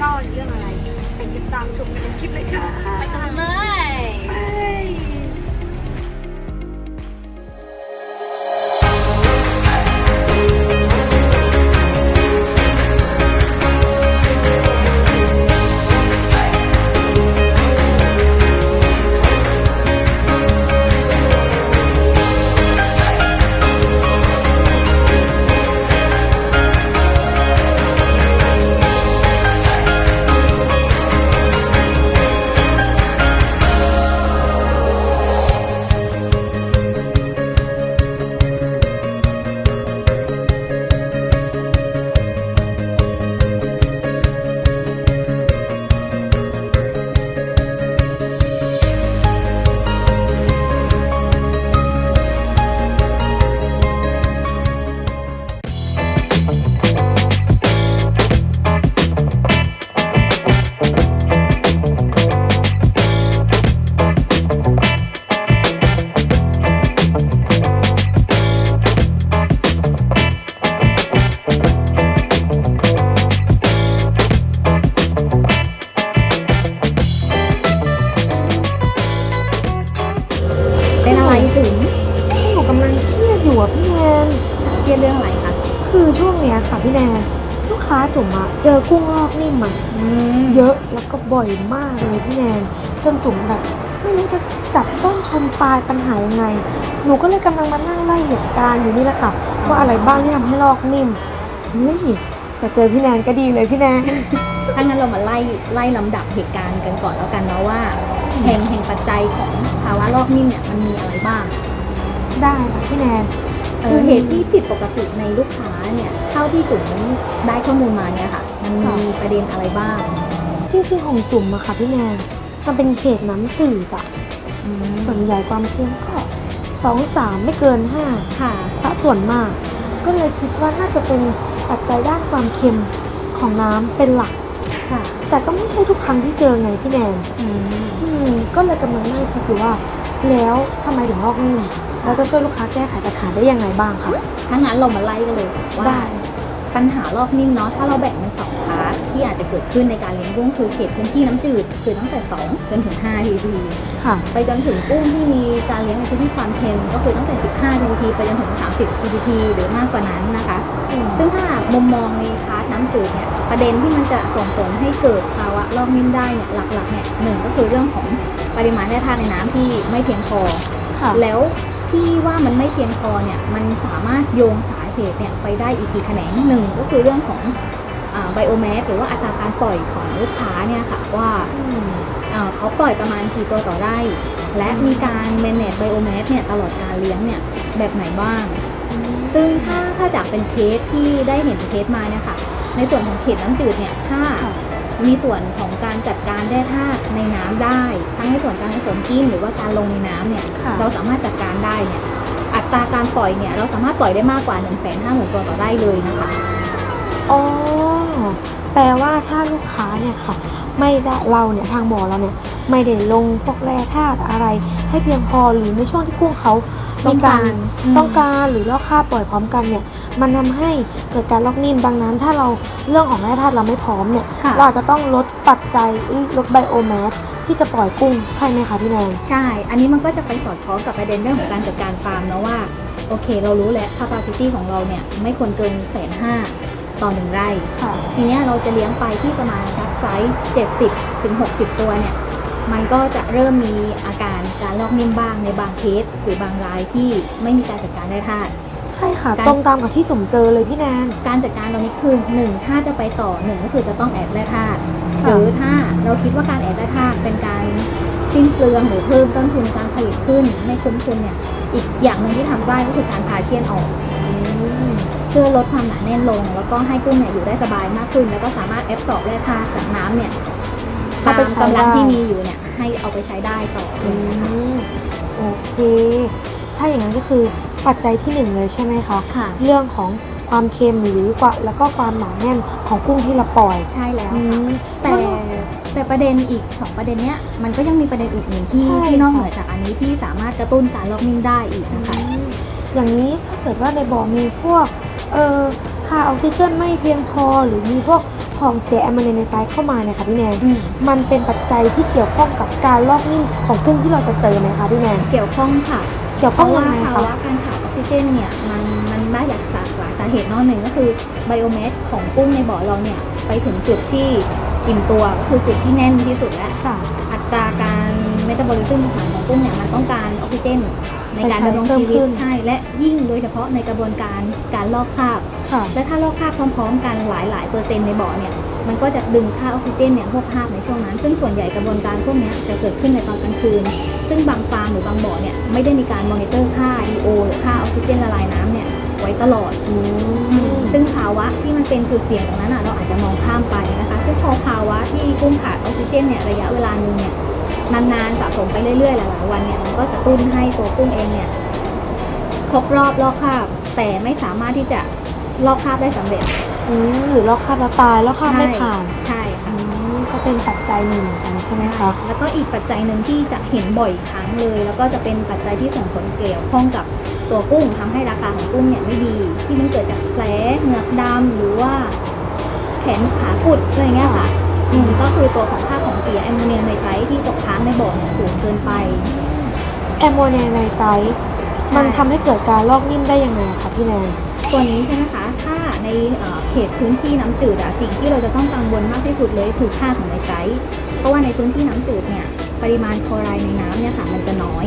ซ่อเรื่องอะไรไปติดตามชมกันในคลิปเลยค่ะ ไปกันเลย รียดเรื่องอะไรคะ คือช่วงเนี้ยค่ะพี่แนนลูกค้าจุ๋มอะเจอกุ้งลอกนิ่มอะอืมเยอะแล้วก็บ่อยมากเลยพี่แนนจนจุ๋มแบบไม่รู้จะจับต้นชนปลายปัญหายังไง หนูก็เลยกำลังมานั่งไล่เหตุการณ์อยู่นี่แหละค่ะว่าอะไรบ้างที่ทำให้ลอกนิ่มเฮ้ยแต่เจอพี่แนนก็ดีเลยพี่แนน ถ้างั้นเรามาไล่ไล่ลำดับเหตุการณ์กันก่อนแล้วกันเนาะว่าแห่งแห่งปัจจัยของภาวะลอกนิ่มเนี่ยมันมีอะไรบ้าง ได้ค่ะพี่แนน เออเหตุที่ผิดปกติในลูกค้าเนี่ยเท่าที่จุ๋มได้ข้อมูลมาเนี่ยค่ะ มันมีค่ะประเด็นอะไรบ้างจริงๆของจุ๋มอะค่ะพี่แนนมันเป็นเขตน้ำจืดอะอืมส่วนใหญ่ความเค็มก็สองสามไม่เกินห้าค่ะสะส่วนมาก ก็เลยคิดว่าน่าจะเป็นปัจจัยด้านความเค็มของน้ำเป็นหลักค่ะ แต่ก็ไม่ใช่ทุกครั้งที่เจอไงพี่แนนอืมอืมก็เลยกำลังนั่งคิดอยู่ว่า แล้วทำไมถึงลอกนิ่ม เราจะช่วยลูกค้าแก้ไขปัญหาได้ยังไงบ้างคะถ้างั้นเรามาไล่กันเลยค่ะว่าได้ปัญหาลอกนิ่มเนาะถ้าเราแบ่งเป็นสองพาร์ทที่อาจจะเกิดขึ้นในการเลี้ยงกุ้งคือเขตพื้นที่น้ำจืดคือตั้งแต่ 2 จนถึง5 ppm ค่ะ ไปจนถึงกุ้งที่มีการเลี้ยงในพื้นที่ความเค็มก็คือตั้งแต่ 15 ppm ไปจนถึง 30 ppm หรือมากกว่านั้นนะคะ ซึ่งถ้ามุมมองในพาร์ทน้ำจืดเนี่ยประเด็นที่มันจะส่งผลให้เกิดภาวะลอกนิ่มได้เนี่ยหลักๆเนี่ยหนึ่งก็คือเรื่องของปริมาณแร่ธาตุในน้ำที่ไม่เพียงพอค่ะแล้ว ที่ว่ามันไม่เพียงพอเนี่ยมันสามารถโยงสาเหตุเนี่ยไปได้อีกกี่แขนงหนึ่งก็คือเรื่องของไบโอแมสหรือว่าอัตราการปล่อยของลูกค้าเนี่ยค่ะว่าอืมเอ่อเขาปล่อยประมาณกี่ตัวต่อไร่ และมีการ manage biomass เนี่ยตลอดการเลี้ยงเนี่ยแบบไหนบ้าง ซึ่งถ้าถ้าจากเป็นเคสที่ได้เห็นเคสมาเนี่ยค่ะในส่วนของเขตน้ำจืดเนี่ยถ้าค่ะ มีส่วนของการจัดการแร่ธาตุในน้ำได้ ทั้งในส่วนการผสมกินหรือว่าการลงในน้ำเนี่ยค่ะเราสามารถจัดการได้เนี่ยอัตราการปล่อยเนี่ยเราสามารถปล่อยได้มากกว่า1 5 0 0 0 0ตัวต่อไร่เลยนะคะอ๋อแปลว่าถ้าลูกค้าเนี่ยค่ะ ไม่ได้เราเนี่ยทางหมอเราเนี่ยไม่ได้ลงพวกแร่ธาตุอะไร ให้เพียงพอหรือในช่วงที่กุ้งเขามีการอืมต้องการหรือลอกค่าปล่อยพร้อมกันเนี่ย มันทำให้เกิดการลอกนิ่มดังนั้น ถ้าเราเรื่องของแร่ธาตุเราไม่พร้อมเนี่ยค่ะ เราอาจจะต้องลดปัจจัยเอ้ยลดไบโอแมสที่จะปล่อยกุ้งใช่ไหมคะพี่แนน ใช่ อันนี้มันก็จะไปสอดคล้องกับประเด็นเรื่องของการจัดการฟาร์มเนาะว่า โอเค เรารู้แล้ว capacity ของเราเนี่ย ไม่ควรเกินแสนห้าต่อหนึ่งไร่ ค่ะ ทีเนี้ยเราจะเลี้ยงไปที่ประมาณสักไซส์70ถึง60 ตัวเนี่ย มันก็จะเริ่มมีอาการการลอกนิ่มบ้างในบางเคสหรือบางรายที่ไม่มีการจัดการได้ธาตุ ใช่ค่ะการตรงตามกับที่จุ๋มเจอเลยพี่แนน การจัดการตรงนี้คือหนึ่งถ้าจะไปต่อหนึ่งก็คือจะต้องแอดแร่ธาตุหค่ะรือถ้าเราคิดว่าการแอดแร่ธาตุเป็นการสิ้นเปลืองหรือเพิ่มต้นทุนการผลิตขึ้นไม่คุ้มทุนเนี่ยอีกอย่างหนึ่งที่ทำได้ก็คือการพาเชียนออกเพื่อลดความหนาแน่นลง แล้วก็ให้กุ้งเนี่ยอยู่ได้สบายมากขึ้น แล้วก็สามารถแอบสอบแร่ธาตุจากน้ำเนี่ยเอาตามไปใช้กำลังได้ที่มีอยู่เนี่ยให้เอาไปใช้ได้ต่ออืมโอเคถ้าอย่างนั้นก็คือ ปัจจัยที่หนึ่งเลยใช่ไหมคะค่ะ เรื่องของความเค็มหรือกว่าแล้วก็ความหนาแน่นของกุ้งที่เราปล่อยใช่แล้ว อืมแต่แต่ประเด็นอีกสองประเด็นเนี้ยมันก็ยังมีประเด็นอื่นๆที่ใช่ ที่นอกค่ะเหนือจากอันนี้ที่สามารถกระตุ้นการลอกนิ่มได้อีกนะคะอืมอย่างนี้ถ้าเกิดว่าในบ่อมีพวกเออค่าออกซิเจนไม่เพียงพอ หรือมีพวกของเสียแอมโมเนียไนไตรเข้ามาเนี่ยค่ะพี่แนนอืม มันเป็นปัจจัยที่เกี่ยวข้องกับการลอกนิ่มของกุ้งที่เราจะเจอไหมคะพี่แนน เกี่ยวข้องค่ะ เกี่ยวเพข้องราะยัว่างไงภาคะวะการขาดออกซิเจนเนี่ยมันมันมาจากสาหลายสาเหตุเนอกหนึ่งก็คือไบโอเมสของกุ้งในบ่อเราเนี่ยไปถึงจุดที่อิ่มตัวก็คือจุดที่แน่นที่สุดแล้วค่ะอัตราการเมตาบอลิซึมของของกุ้งเนี่ยมันต้องการออกซิเจนในการไปใช้ดำรงเพิ่มชีวิขึ้ตนใช่และยิ่งโดยเฉพาะในกระบวนการการลอกคราบค่ะและถ้าลอกคราบพร้อม ๆ กันหลายๆเปอร์เซ็นต์ในบ่อเนี่ย มันก็จะดึงค่าออกซิเจนเนี่ยพวกคราบในช่วงนั้น ซึ่งส่วนใหญ่กระบวนการพวกเนี้ยจะเกิดขึ้นในตอนกลางคืน ซึ่งบางฟาร์มหรือบางบ่อเนี่ยไม่ได้มีการมอนิเตอร์ค่า EO หรือค่าออกซิเจนละลายน้ำเนี่ยไว้ตลอดอืมซึ่งภาวะที่มันเป็นจุดเสี่ยงตรงนั้นอะเราอาจจะมองข้ามไปนะคะซึ่งพอภาวะที่กุ้งขาดออกซิเจนเนี่ยระยะเวลาหนึงเนี่ยนานๆสะสมไปเรื่อยๆหลายๆวันเนี่ยมันก็กระตุ้นให้ตัวกุ้งเองเนี่ยครบรอบลอกคราบแต่ไม่สามารถที่จะลอกคราบได้สำเร็จ อืมหรือลอกคราบแล้วตายลอกคราบไม่ผ่านใช่อืค่ะมก็เป็นปัจจัยหนึ่งเหมือนกันใช่ไหมคะแล้วก็อีกปัจจัยหนึ่งที่จะเห็นบ่อยครั้งเลย แล้วก็จะเป็นปัจจัยที่ส่งผลเกี่ยวข้องกับตัวกุ้งทำให้ราคาของกุ้งเนี่ยไม่ดี ที่มันเกิดจากแผลเหงือกดำหรือว่าแขนขากุดอะไรเงี้ยค่ะอืมก็คือตัวของค่าของเสียแอมโมเนียไนไตรท์ที่ตกค้างในบ่อเนี่ยสูงเกินไปแอมโมเนียไนไตรท์มันทำให้เกิดการลอกนิ่มได้ยังไงคะพี่แนนตัวนี้ใช่ไหมคะถ้า ในเอ่อเขตพื้นที่น้ำจืดอะสิ่งที่เราจะต้องกังวลมากที่สุดเลยคือค่าของไนไตรท์เพราะว่าในพื้นที่น้ำจืดเนี่ยปริมาณคลอไรด์ในน้ำเนี่ยค่ะมันจะน้อย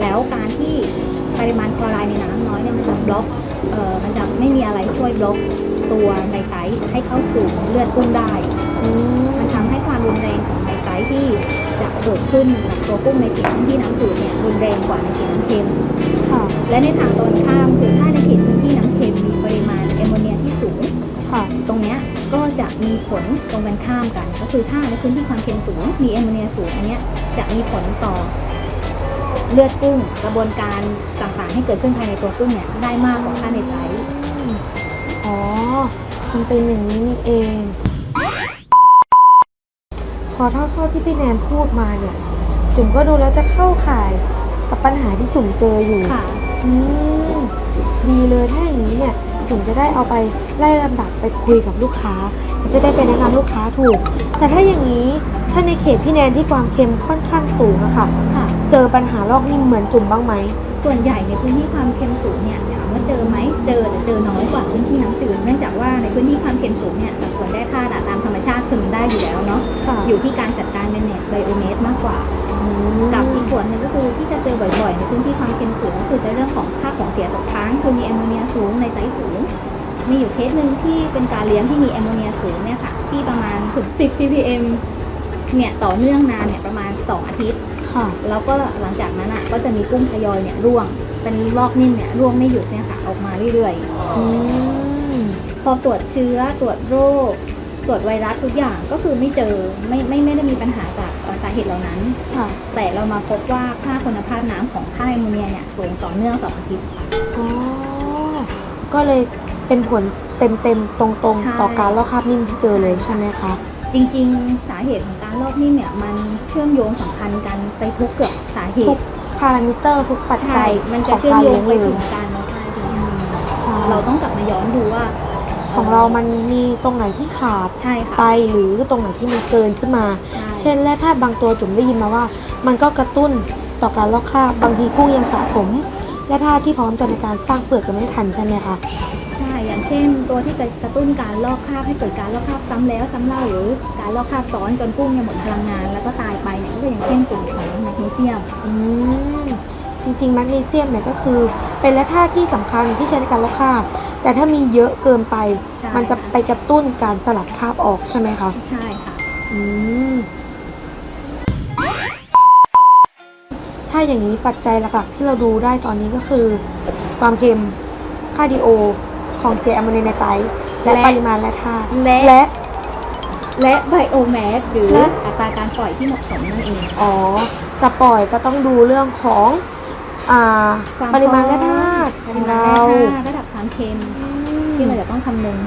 แล้วการที่ปริมาณคลอไรด์ในน้ำน้อยเนี่ยมันจะบล็อกเอ่อมันจะไม่มีอะไรช่วยบล็อกตัวไนไตรท์ให้เข้าสู่เลือดกุ้งได้อืมมันทำให้ความรุนแรงของไนไตรท์ที่จะเกิดขึ้นกับตัวกุ้งในเขตพื้นที่น้ำจืดเนี่ยรุนแรงกว่าในเขตน้ำเค็มค่ะและในทางตรงข้ามคือถ้าในเขตพื้นที่น้ำ สูง ค่ะตรงเนี้ยก็จะมีผลตรงกันข้ามกัน ก็คือถ้าในพื้นที่ความเค็มสูง มีแอมโมเนียสูงอันเนี้ยจะมีผลต่อเลือดกุ้งกระบวนการต่างๆ ให้เกิดขึ้นภายในตัวกุ้งเนี่ยได้มากกว่าค่าในไตรท์อ๋อ มันเป็นอย่างนี้นี่เอง พอเท่าๆที่พี่แนนพูดมาเนี่ย จุ๋มก็ดูแล้วจะเข้าข่ายกับปัญหาที่จุ๋มเจออยู่ค่ะ อืมดีเลยถ้าอย่างนี้เนี่ย จุ๋มจะได้เอาไปไล่ลำดับไปคุยกับลูกค้าจะได้ไปแนะนำลูกค้าถูก แต่ถ้าอย่างนี้ถ้าในเขตพี่แนนที่ความเค็มค่อนข้างสูงอะค่ะ ค่ะ เจอปัญหาลอกนิ่มเหมือนจุ๋มบ้างไหม ส่วนใหญ่ในพื้นที่ความเค็มสูงเนี่ยถามว่าเจอไหมเจอแต่เจอน้อยกว่าพื้นที่น้ำจืดเนื่องจากว่าในพื้นที่ความเค็มสูงเนี่ยสัดส่วนแร่ธาตุอะตามธรรมชาติคือมันได้อยู่แล้วเนาะค่ะอยู่ที่การจัดการเป็นเนี่ยไบโอเมสมากกว่า กับอีกส่วนหนึ่งก็คือที่จะเจอบ่อยๆ ในพื้นที่ความเค็มสูงก็คือจะเรื่องของค่าของเสียตกค้างคือมีแอมโมเนียสูงในไตสูง มีอยู่เคสหนึ่งที่เป็นการเลี้ยงที่มีแอมโมเนียสูงเนี่ยค่ะที่ประมาณถึง 10 ppm เนี่ยต่อเนื่องนานเนี่ยประมาณ 2 อาทิตย์ ค่ะ แล้วก็หลังจากนั้นอะก็จะมีกุ้งทยอยเนี่ยร่วง เป็นลอกนิ่มเนี่ยร่วงไม่หยุดเนี่ยค่ะออกมาเรื่อยอืมๆพอตรวจเชื้อตรวจโรค ตรวจไวรัสทุกอย่างก็คือไม่เจอไม่ไม่ไม่ได้มีปัญหาจากเอ่อสาเหตุเหล่านั้น ค่ะแต่เรามาพบว่าค่าคุณภาพน้ำของค่ายแอมโมเนียเนี่ยสูงต่อเนื่องสองอาทิตย์ค่ะ อ๋อก็เลย เป็นผลเต็มๆ ตรงใช่ ๆ ต่อการลอกคราบนิ่มที่เจอเลยใช่ไหมคะ จริงๆ สาเหตุของการลอกนิ่มเนี่ย มันเชื่อมโยงสัมพันธ์กันไปทุกเกือบสาเหทุกตุพารามิเตอร์ทุกปัจใช่จัยมันขจะองเชื่อมการโยเลี้งยงไปเลถึยงกันใช่ทีเนี้ยใช่เราต้องกลับมาย้อนดูว่าของเรามันมีตรงไหนที่ขาดใช่ค่ะไปหรือตรงไหนที่มันเกินขึ้นมา ใช่เช่นแร่ธาตุบางตัวจุ๋มได้ยินมาว่า มันก็กระตุ้นต่อการลอกคราบบางทีกุ้งยังสะสมแร่ธาตุที่พร้อมจะในการสร้างเปลือกกันไม่ทันใช่ไหมคะใช่อย่างเช่น ตัวที่กระตุ้นการลอกคราบให้เกิดการลอกคราบซ้ำแล้วซ้ำเล่าหรือการลอกคราบซ้อนจนกุ้งเนี่ยหมดพลังงาน แล้วก็ตายไปเนี่ยก็อย่างเช่นกลุ่มของแมกนีเซียมอืมจริงๆแมกนีเซียมเนี่ยก็คือ เป็นแร่ธาตุที่สำคัญที่ใช้ในการลอกคราบ แต่ถ้ามีเยอะเกินไปใช่มันจะไปกระตุ้นการสลัดคราบออกใช่ไหมคะใช่ค่ะอืมถ้าอย่างนี้ปัจจัยหลักๆที่เราดูได้ตอนนี้ก็คือ ความเค็มค่าดีโอ ของเสียแอมโมเนียไนไตรท์และและ ปริมาณแร่ธาตุและและ และไบโอแมสหรือและ อัตราการปล่อยที่เหมาะสมนั่นเอง อ๋อจะปล่อยก็ต้องดูเรื่องของอ่าความปริมาณแร่ธาตุปขริองมาณเราแร่ธาตุระดับความเค็มค่ะที่เราจะต้องคำนึง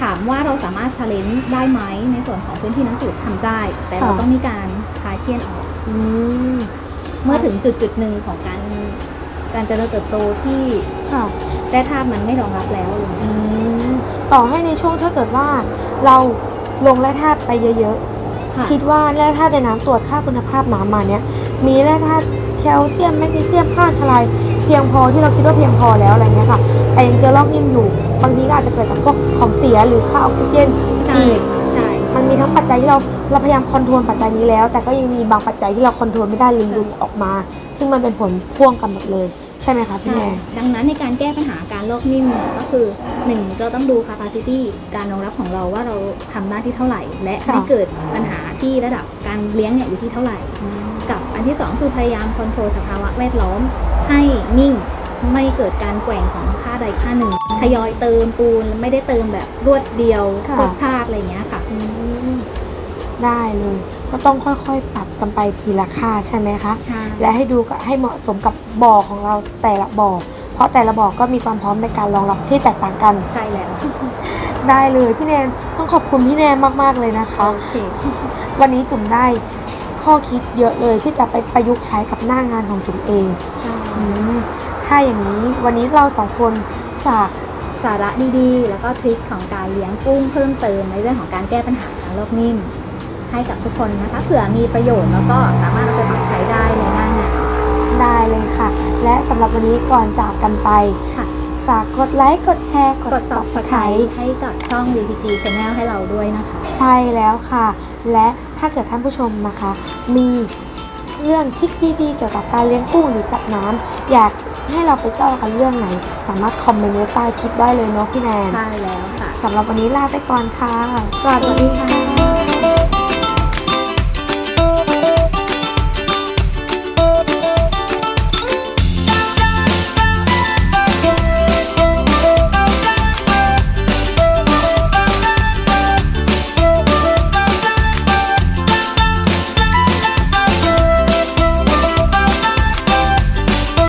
ถามว่าเราสามารถชาเลนจ์ได้ไหมในส่วนของพื้นที่น้ำจืดทำได้ แต่เราค่ะต้องมีการคลายเชี่ยนออก อืมเมื่อถึงจุดจุดๆหนึ่งของการการเจริญเติบโตที่ค่ะ แร่ธาตุมันไม่รองรับแล้วอะไรอย่างอืเงี้ยมต่อให้ในช่วงถ้าเกิดว่าเราลงแร่ธาตุไปเยอะค่ะๆ คิดว่าแร่ธาตุในน้ำตรวจค่าคุณภาพน้ำมาเนี้ยมีแร่ธาตุแคลเซียมแมกนีเซียมค่าทลายเพียงพอที่เราคิดว่าเพียงพอแล้วอะไรเงี้ยค่ะแต่ยังเจอลอกนิ่มอยู่บางทีก็อาจจะเกิดจากพวกของเสียหรือค่าออกซิเจนใช่อีกใช่มันมีทั้งปัจจัยที่เราเราพยายามคอนโทรลปัจจัยนี้แล้ว แต่ก็ยังมีบางปัจจัยที่เราคอนโทรลไม่ได้หรือหลุดออกมา ซึ่งมันเป็นผลพ่วงกันหมดเลยใช่ไหมคะพี่ใช่แนนดังนั้นในการแก้ปัญหาการลอกนิ่มเนี่ยก็คือหนึ่งเราต้องดู capacity การรองรับของเราว่าเราทำได้ที่เท่าไหร่ และค่ะไม่เกิดปัญหาที่ระดับการเลี้ยงเนี่ยอยู่ที่เท่าไหร่ กับอันที่สองคือพยายามคอนโทรลสภาวะแวดล้อม ให้นิ่งไม่เกิดการแกว่งของค่าใดค่าหนึ่งทยอยเติมปูนไม่ได้เติมแบบรวดเดียวค่ะรวดพลาดอะไรอย่างเงี้ยค่ะอืมได้เลย ก็ต้องค่อยๆ ปรับกันไปทีละค่าใช่ไหมคะ ใช่ และให้ดูกับให้เหมาะสมกับบ่อของเราแต่ละบ่อ เพราะแต่ละบ่อก็มีความพร้อมในการรองรับที่แตกต่างกัน ใช่แล้วได้เลยพี่แนนต้องขอบคุณพี่แนนมากๆเลยนะคะ โอเค วันนี้จุ๋มได้ข้อคิดเยอะเลยที่จะไปประยุกต์ใช้กับหน้างานของจุ๋มเองอืมถ้าอย่างนี้วันนี้เราสองคนฝาก สาระดีๆ แล้วก็ทริคของการเลี้ยงกุ้งเพิ่มเติมในเรื่องของการแก้ปัญหาการลอกนิ่ม ให้กับทุกคนนะคะ เผื่อมีประโยชน์แล้วก็สามารถเอาไปปรับใช้ได้ในหน้างานได้เลยค่ะ และสำหรับวันนี้ก่อนจากกันไป ค่ะ ฝากกดไลค์ กดแชร์ กดกด subscribe subscribe ให้กับช่อง VPG Channel ให้เราด้วยนะคะ ใช่แล้วค่ะ และถ้าเกิดท่านผู้ชมนะคะ มีเรื่องทริคดีๆเกี่ยวกับการเลี้ยงกุ้งหรือสัตว์น้ำอยากให้เราไปเจ้ากันเรื่องไหน สามารถคอมเมนต์ไว้ใต้คลิปได้เลยเนาะพี่แนนใช่แล้วค่ะ สำหรับวันนี้ลาไปก่อนค่ะ สวัสดีค่ะ